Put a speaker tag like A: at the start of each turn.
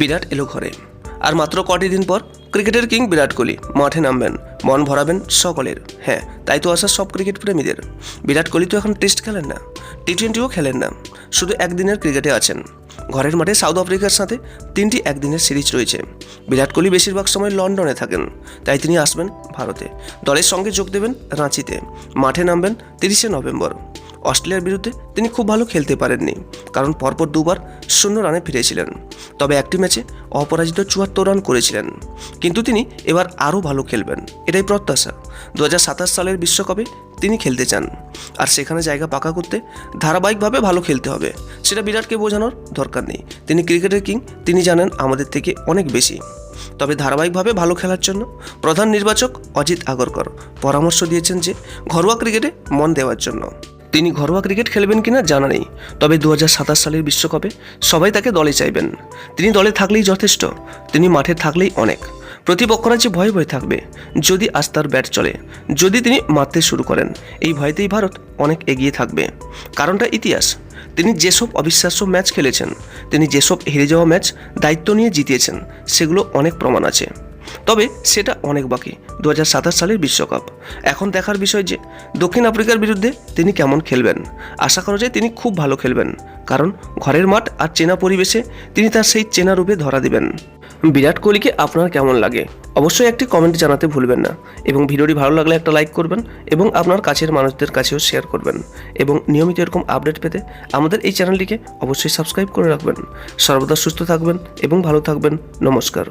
A: বিরাট এলো ঘরে। আর মাত্র কটি দিন পর ক্রিকেটের কিং বিরাট কোহলি মাঠে নামবেন, মন ভরাবেন সকলের। হ্যাঁ তাই তো আসা সব ক্রিকেট প্রেমীদের। বিরাট কোহলি তো এখন টেস্ট খেলেন না টি টোয়েন্টিও খেলেন না, শুধু একদিনের ক্রিকেটে আছেন। ঘরের মাঠে সাউথ আফ্রিকার সাথে তিনটি একদিনের সিরিজ রয়েছে। বিরাট কোহলি বেশিরভাগ সময় লন্ডনে থাকেন, তাই তিনি আসবেন ভারতে। দলের সঙ্গে যোগ দেবেন রাঁচিতে। মাঠে নামবেন তিরিশে নভেম্বর। অস্ট্রেলিয়ার বিরুদ্ধে তিনি খুব ভালো খেলতে পারেননি, কারণ পরপর দুবার শূন্য রানে ফিরেছিলেন। তবে একটি ম্যাচে অপরাজিত চুয়াত্তর রান করেছিলেন। কিন্তু তিনি এবার আরও ভালো খেলবেন, এটাই প্রত্যাশা। দু হাজার সাতাশ সালের বিশ্বকাপে তিনি খেলতে চান, আর সেখানে জায়গা পাকা করতে ধারাবাহিকভাবে ভালো খেলতে হবে, সেটা বিরাটকে বোঝানোর দরকার নেই। তিনি ক্রিকেটের কিং, তিনি জানেন আমাদের থেকে অনেক বেশি। তবে ধারাবাহিকভাবে ভালো খেলার জন্য প্রধান নির্বাচক অজিত আগরকর পরামর্শ দিয়েছেন যে ঘরোয়া ক্রিকেটে মন দেওয়ার জন্য। তিনি ঘরোয়া ক্রিকেট খেলবেন কিনা জানা নেই, তবে দু হাজার সাতাশ সালের বিশ্বকাপে সবাই তাকে দলে চাইবেন। তিনি দলে থাকলেই যথেষ্ট, তিনি মাঠে থাকলেই অনেক। প্রতিপক্ষরা যে ভয়ে ভয়ে থাকবে, যদি আজ তার ব্যাট চলে, যদি তিনি মারতে শুরু করেন, এই ভয়তেই ভারত অনেক এগিয়ে থাকবে। কারণটা ইতিহাস, তিনি যেসব অবিশ্বাস্য ম্যাচ খেলেছেন, তিনি যেসব হেরে যাওয়া ম্যাচ দায়িত্ব নিয়ে জিতিয়েছেন, সেগুলো অনেক প্রমাণ আছে। তবে সেটা অনেক বাকি দু হাজার সাতাশ সালের বিশ্বকাপ। এখন দেখার বিষয় যে, দক্ষিণ আফ্রিকার বিরুদ্ধে তিনি কেমন খেলবেন? আশা করা যায় তিনি খুব ভালো খেলবেন, কারণ ঘরের মাঠ আর চেনা পরিবেশে তিনি তার সেই চেনা রূপে ধরা দিবেন। বিরাট কোহলিকে আপনার কেমন লাগে? অবশ্যই একটি কমেন্ট জানাতে ভুলবেন না, এবং ভিডিওটি ভালো লাগলে একটা লাইক করবেন এবং আপনার কাছের মানুষদের কাছেও শেয়ার করবেন, এবং নিয়মিত এরকম আপডেট পেতে আমাদের এই চ্যানেলটিকে অবশ্যই সাবস্ক্রাইব করে রাখবেন। সর্বদা সুস্থ থাকবেন এবং ভালো থাকবেন। নমস্কার।